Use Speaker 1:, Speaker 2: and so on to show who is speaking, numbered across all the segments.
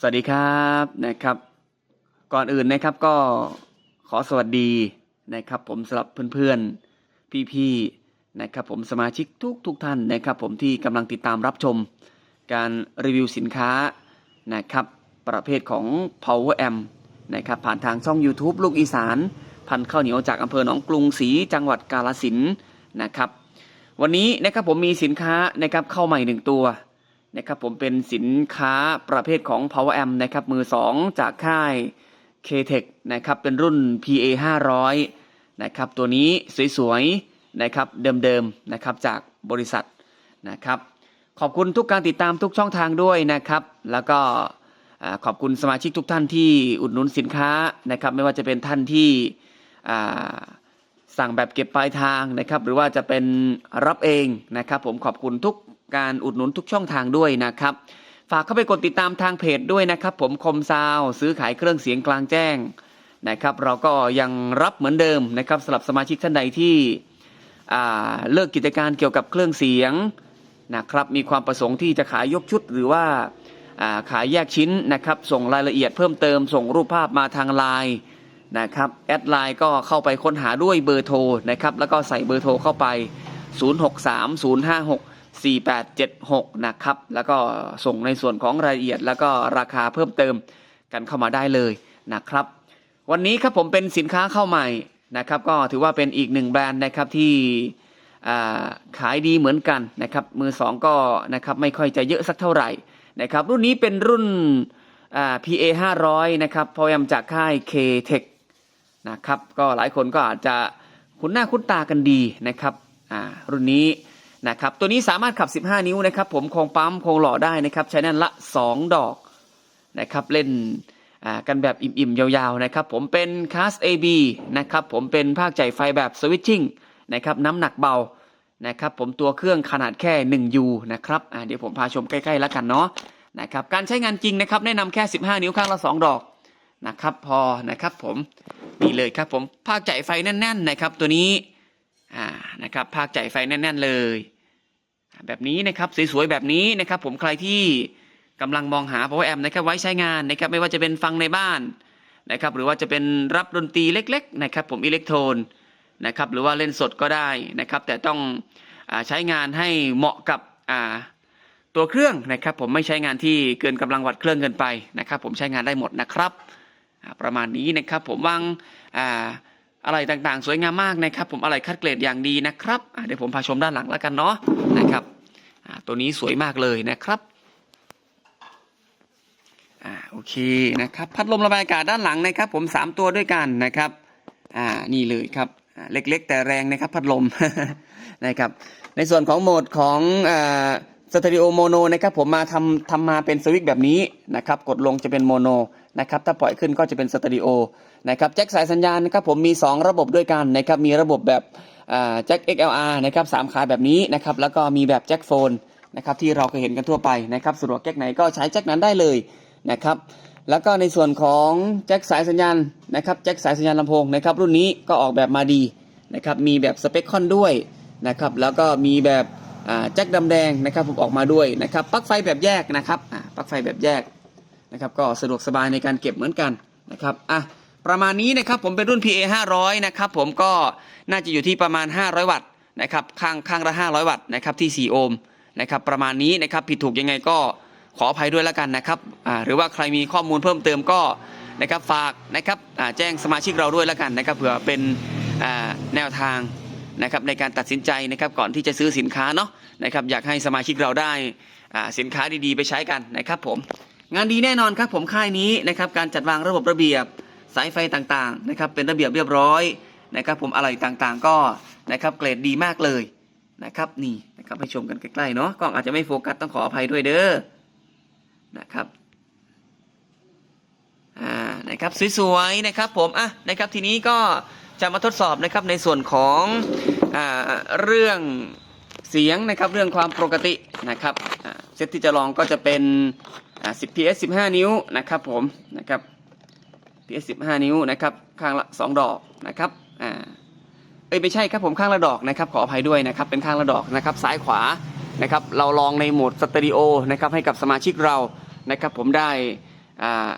Speaker 1: สวัสดีครับนะครับ ก่อนอื่นนะครับก็ขอสวัสดีนะครับ ผมสำหรับเพื่อนๆพี่ๆนะครับ ผมสมาชิกทุกทุกท่านนะครับ ผมที่กำลังติดตามรับชม การรีวิวสินค้านะครับ ประเภทของ Power Amp นะครับผ่านทางช่อง YouTube ลูกอีสาน พันข้าวเหนียวจากอำเภอหนองกรุงศรีจังหวัดกาฬสินนะครับ วันนี้นะครับผมมีสินค้านะครับเข้าใหม่หนึ่งตัว นะครับผมเป็นสินค้าประเภทของ Power Amp นะครับมือ 2 จากค่าย K-Tech นะครับเป็นรุ่น PA 500นะครับตัวนี้สวยๆนะครับเดิมๆนะครับจากบริษัทนะครับขอบคุณทุกการติดตามทุกช่องทางด้วยนะครับ แล้วก็ขอบคุณสมาชิกทุกท่านที่อุดหนุนสินค้านะครับไม่ว่าจะเป็นท่านที่สั่งแบบเก็บปลายทางนะครับหรือว่าจะเป็นรับเองนะครับผมขอบคุณทุก การอุดหนุนทุกช่องทางด้วยนะครับ ฝากเข้าไปกดติดตามทางเพจด้วยนะครับ ผมคมซาวซื้อขายเครื่องเสียงกลางแจ้งนะครับ เราก็ยังรับเหมือนเดิมนะครับสำหรับสมาชิกท่านใดที่เลิกกิจการเกี่ยวกับเครื่องเสียงนะครับมีความประสงค์ที่จะขายยกชุดหรือว่าาขายแยกชิ้นนะครับส่งรายละเอียดเพิ่มเติมส่งรูปภาพมาทางไลน์นะครับแอดไลน์ก็เข้าไปค้นหาด้วยเบอร์โทรนะครับแล้วก็ใส่เบอร์โทรเข้าไป 4876 นะครับ แล้วก็ส่งในส่วนของรายละเอียด แล้วก็ราคาเพิ่มเติมกันเข้ามาได้เลยนะครับ วันนี้ครับผมเป็นสินค้าเข้าใหม่นะครับ ก็ถือว่าเป็นอีกหนึ่งแบรนด์นะครับที่ขายดีเหมือนกันนะครับ มือสองก็นะครับไม่ค่อยจะเยอะสักเท่าไหร่นะครับ รุ่นนี้เป็นรุ่น PA 500นะครับพอยมจากค่าย K-Tech นะครับ ก็หลายคนก็อาจจะคุ้นหน้าคุ้นตากันดีนะครับรุ่นนี้ นะครับตัวนี้สามารถขับ 15 นิ้วนะครับ ผมคงปั๊มคงหล่อได้นะครับ ใช้นั่นละ 2 ดอกนะครับเล่นอ่ากันแบบอิ่มๆ ยาวๆนะครับ ผมเป็นค a s AB นะครับ ผมเป็นภาคจ่ายไฟแบบสวิตชิ่งนะครับน้ำหนักเบานะครับ ผมตัวเครื่องขนาดแค่ 1U นะครับเดี๋ยวผมพาชมใกล้ๆแล้วกันเนาะนะครับการใช้งานจริงนะครับ แนะนำแค่ 15 นิ้วข้างละ 2 ดอกนะครับ พอนะครับผมนี่เลยครับผมภาคจ่ายไฟแน่น ๆ นะครับ ตัวนี้ อ่านะครับภาคจ่ายไฟแน่น ๆ เลย แบบนี้นะครับสวยๆแบบนี้นะครับ ผมใครที่กำลังมองหา power amp นะครับไว้ใช้งานนะครับไม่ว่าจะเป็นฟังในบ้านนะครับหรือว่าจะเป็นรับดนตรีเล็กๆนะครับผมอิเล็กโทรนนะครับหรือว่าเล่นสดก็ได้นะครับ แต่ต้องอใช้งานให้เหมาะกับตัวเครื่องนะครับ ผมไม่ใช้งานที่เกินกำลังวัดเครื่องเกินไปนะครับ ผมใช้งานได้หมดนะครับ ประมาณนี้นะครับผมวาง อะไรต่างๆ สวยงามมากนะครับผมอะไรคัดเกรดอย่างดีนะครับเดี๋ยวผมพาชมด้านหลังแล้วกันเนาะนะครับตัวนี้สวยมากเลยนะครับอ่าโอเคนะครับพัดลมระบายอากาศด้านหลังนะครับ ผมสามตัวด้วยกันนะครับอ่านี่เลยครับเล็กๆ แต่แรงนะครับพัดลมนะครับในส่วนของโหมดของอสเตอริโอโมโนนะครับผมมาทำทำมาเป็นสวิตช์แบบนี้นะครับ กดลงจะเป็นโมโน นะครับถ้าปล่อยขึ้นก็จะเป็นสตอริโอนะครับแจ็คสายสัญญาณนะครับผมมี 2 ระบบด้วยกันนะครับมีระบบแบบแจ็ค XLR นะครับสามขาแบบนี้นะครับแล้วก็มีแบบแจ็คโฟนนะครับที่เราเคยเห็นกันทั่วไปนะครับสะดวกแจ็คไหนก็ใช้แจ็คนั้นได้เลยนะครับแล้วก็ในส่วนของแจ็คสายสัญญาณนะครับแจ็คสายสัญญาณลำโพงนะครับรุ่นนี้ก็ออกแบบมาดีนะครับมีแบบสเปคคอนด้วยนะครับแล้วก็มีแบบแจ็คดำแดงนะครับผมออกมาด้วยนะครับปลั๊กไฟแบบแยกนะครับปลั๊กไฟแบบแยก นะครับก็สะดวกสบายในการเก็บเหมือนกันนะครับอะประมาณนี้นะครับผมเป็นรุ่น PA 500นะครับผมก็น่าจะอยู่ที่ประมาณ 500 วัตต์นะครับข้างข้างละ 500 วัตต์นะครับที่ 4 โอห์มนะครับประมาณนี้นะครับผิดถูกยังไงก็ขออภัยด้วยแล้วกันนะครับอ่าหรือว่าใครมีข้อมูลเพิ่มเติมก็นะครับฝากนะครับอ่าแจ้งสมาชิกเราด้วยแล้วกันนะครับเผื่อเป็นอ่าแนวทางนะครับในการตัดสินใจนะครับก่อนที่จะซื้อสินค้าเนาะนะครับอยากให้สมาชิกเราได้อ่าสินค้าดีๆ ไปใช้กันนะครับผม งานดีแน่นอนครับผมค่ายนี้นะครับการจัดวางระบบระเบียบสายไฟต่างๆนะครับเป็นระเบียบเรียบร้อยนะครับผมอะไรต่างๆก็นะครับเกรดดีมากเลยนะครับนี่นะครับให้ชมกันใกล้ๆเนาะกล้องอาจจะไม่โฟกัสต้องขออภัยด้วยเด้อนะครับอ่านะครับสวยๆนะครับผมอะนะครับทีนี้ก็จะมาทดสอบนะครับในส่วนของอ่าเรื่องเสียงนะครับเรื่องความปกตินะครับเซตที่จะลองก็จะเป็น อ่า10 ps 15 นิ้วนะครับผมนะครับ ps 15 นิ้วนะครับข้างละ2ดอกนะครับอ่าเอ้ยไม่ใช่ครับผมข้างละดอกนะครับขออภัยด้วยนะครับเป็นข้างละดอกนะครับซ้ายขวานะครับเราลองในโหมดสตอริโอนะครับให้กับสมาชิกเรานะครับผมได้อ่า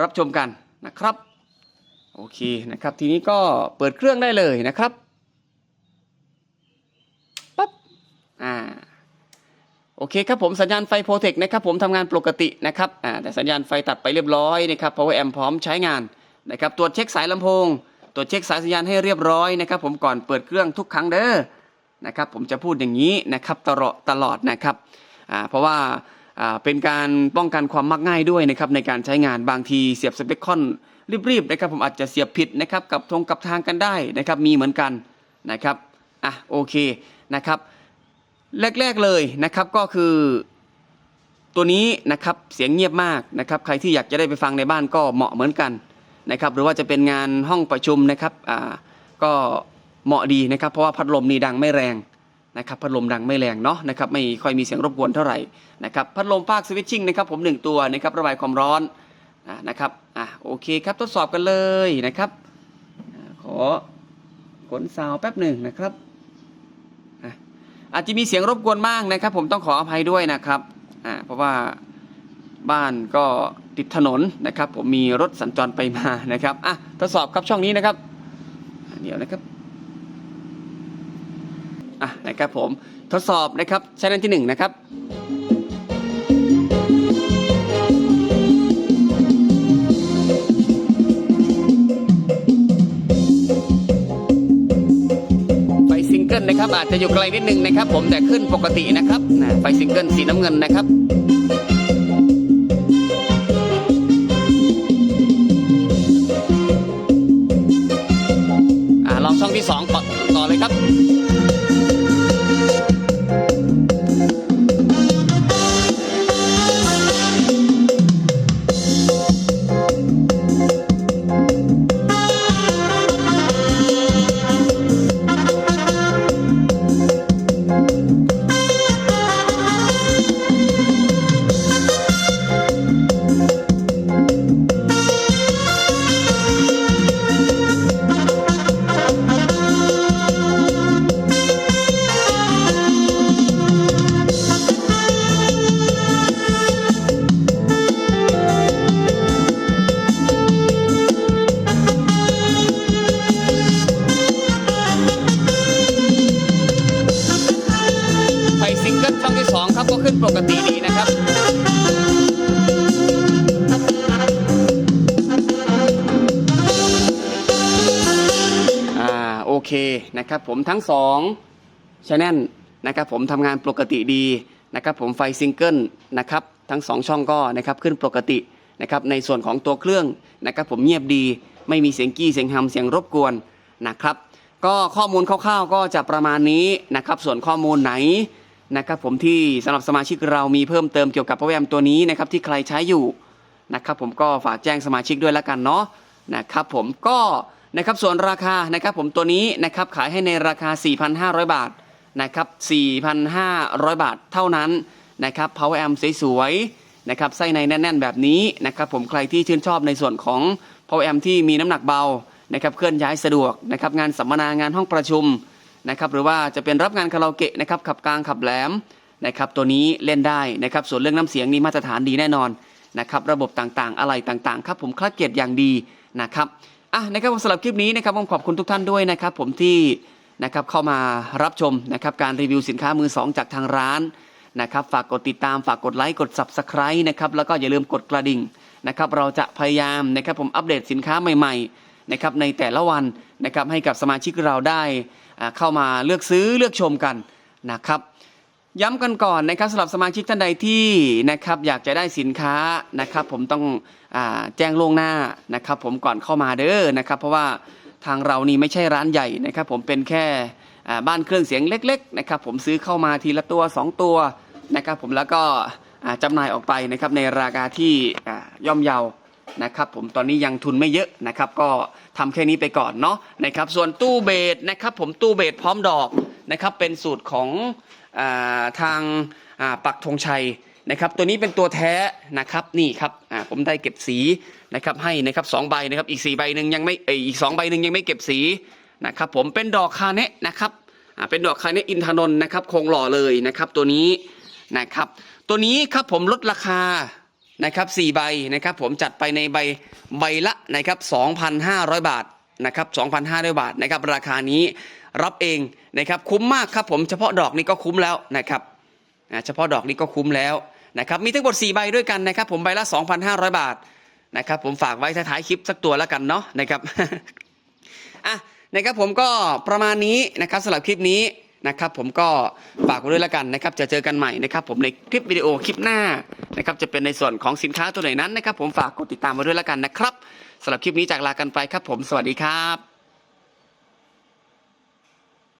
Speaker 1: รับชมกันนะครับโอเคนะครับทีนี้ก็เปิดเครื่องได้เลยนะครับปั๊บอ่า โอเคครับผมสัญญาณไฟโปรเทคนะครับผมทำงานปกตินะครับอ่าแต่สัญญาณไฟตัดไปเรียบร้อยนะครับ power amp พร้อมใช้งานนะครับตรวจเช็คสายลำโพงตรวจเช็คสายสัญญาณให้เรียบร้อยนะครับ ผมก่อนเปิดเครื่องทุกครั้งเด้อนะครับผมจะพูดอย่างนี้นะครับตลอดตลอดนะครับอ่าเพราะว่าอ่าเป็นการป้องกันความมักง่ายด้วยนะครับในการใช้งานบางทีเสียบสเปคคอนรีบๆนะครับผมอาจจะเสียบผิดนะครับกับทงกับทางกันได้นะครับมีเหมือนกันนะครับอะโอเคนะครับ แรก ๆเลยนะครับก็คือตัวนี้นะครับเสียงเงียบมากนะครับ ใครที่อยากจะได้ไปฟังในบ้านก็เหมาะเหมือนกันนะครับ หรือว่าจะเป็นงานห้องประชุมนะครับอ่าก็เหมาะดีนะครับ เพราะว่าพัดลมนี่ดังไม่แรงนะครับพัดลมดังไม่แรงเนาะนะครับไม่ค่อยมีเสียงรบกวนเท่าไหร่นะครับพัดลมภาคสวิตชิ่งนะครับผมหนึ่งตัวนะครับระบายความร้อนนะครับอะโอเคครับทดสอบกันเลยนะครับขอขนซาวแป๊บหนึ่งนะครับ อาจจะมีเสียงรบกวนบ้างนะครับ ผมต้องขออภัยด้วยนะครับอ่าเพราะว่าบ้านก็ติดถนนนะครับ ผมมีรถสัญจรไปมานะครับอะทดสอบครับช่องนี้นะครับเดี๋ยวนะครับอะนะครับผมทดสอบนะครับชแนที่หนึ่งนะครับ กิลนะครับอาจจะอยู่ไกลนิดนึงนะครับ ผมแต่ขึ้นปกตินะครับไฟซิงเกิลสีน้ำเงินนะครับ ขึ้นปกติดีนะครับอ่าโอเคนะครับผมทั้งสองชแนลนะครับผมทำงานปกติดีนะครับผมไฟซิงเกิลนะครับทั้งสองช่องก็นะครับขึ้นปกตินะครับในส่วนของตัวเครื่องนะครับผมเงียบดีไม่มีเสียงกี้เสียงฮัมเสียงรบกวนนะครับ ก็ข้อมูลคร่าวๆก็จะประมาณนี้นะครับส่วนข้อมูลไหน นะครับผมที่สำหรับสมาชิกเรามีเพิ่มเติมเกี่ยวกับโปรแกรมตัวนี้นะครับที่ใครใช้อยู่นะครับผมก็ฝากแจ้งสมาชิกด้วยแล้วกันเนาะนะครับผมก็นะครับส่วนราคานะครับผมตัวนี้นะครับขายให้ในราคา 4,500 บาทนะครับ4,500 บาทเท่านั้นนะครับ power amp สวยๆนะครับไส้ในแน่น ๆ แบบนี้นะครับผมใครที่ชื่นชอบในส่วนของ power amp ที่มีน้ำหนักเบานะครับเคลื่อนย้ายสะดวกนะครับงานสัมมนางานห้องประชุม นะครับหรือว่าจะเป็นรับงานคาราโอเกะนะครับขับกลางขับแหลมนะครับตัวนี้เล่นได้นะครับส่วนเรื่องน้ำเสียงนี่มาตรฐานดีแน่นอนนะครับระบบต่างๆ อะไรต่างๆครับผมคลาดเกียรติอย่างดีนะครับอะนะครับสำหรับคลิปนี้นะครับผมขอบคุณทุกท่านด้วยนะครับผมที่นะครับเข้ามารับชมนะครับการรีวิวสินค้ามือสองจากทางร้านนะครับฝากกดติดตามฝากกดไลค์กด Subscribe นะครับแล้วก็อย่าลืมกดกระดิ่งนะครับเราจะพยายามนะครับผมอัปเดตสินค้าใหม่ๆ นะครับในแต่ละวันนะครับให้กับสมาชิกเราได้เข้ามาเลือกซื้อเลือกชมกันนะครับย้ำกันก่อนนะครับสำหรับสมาชิกท่านใดที่นะครับอยากจะได้สินค้านะครับผมต้องอแจ้งล่วงหน้านะครับผมก่อนเข้ามาเด้อนะครับเพราะว่าทางเรานี่ไม่ใช่ร้านใหญ่นะครับผมเป็นแค่บ้านเครื่องเสียงเล็กๆนะครับผมซื้อเข้ามาทีละตัว 2 ตัวนะครับผมแล้วก็อ่าจำหน่ายออกไปนะครับในราคาที่ย่อมเยา นะครับผมตอนนี้ยังทุนไม่เยอะนะครับ ก็ทำแค่นี้ไปก่อนเนาะนะครับส่วนตู้เบสนะครับ ผมตู้เบสพร้อมดอกนะครับ เป็นสูตรของอทางาปักธงชัยนะครับ ตัวนี้เป็นตัวแท้นะครับนี่ครับผมได้เก็บสีนะครับให้นะครับสองใบนะครับอีกสี่ใบหนึ่งยังไม่อีกสองใบหนึ่งยังไม่เก็บสีนะครับผมเป็นดอกคาเนะนะครับเป็นดอกคาเนะอินทนนท์นะครับคงหล่อเลยนะครับ ตัวนี้นะครับ ตัวนี้ครับผมลดราคา นะครับ4ใบนะครับผมจัดไปในใบใบละนะครับ2,500 บาทนะครับ2,500 บาทนะครับราคานี้รับเองนะครับคุ้มมากครับผมเฉพาะดอกนี้ก็คุ้มแล้วนะครับเฉพาะดอกนี้ก็คุ้มแล้วนะครับมีทั้งหมด4ใบด้วยกันนะครับผมใบละ 2,500 บาทนะครับผมฝากไว้ท้ายคลิปสักตัวแล้วกันเนาะนะครับอะนะครับผมก็ประมาณนี้นะครับสำหรับคลิปนี้ นะครับผมก็ฝากไว้ด้วยละกันนะครับจะเจอกันใหม่นะครับผมในคลิปวิดีโอคลิปหน้านะครับจะเป็นในส่วนของสินค้าตัวไหนนั้นนะครับผมฝากกดติดตามไว้ด้วยละกันนะครับสำหรับคลิปนี้จากลากันไปครับผมสวัสดีครับ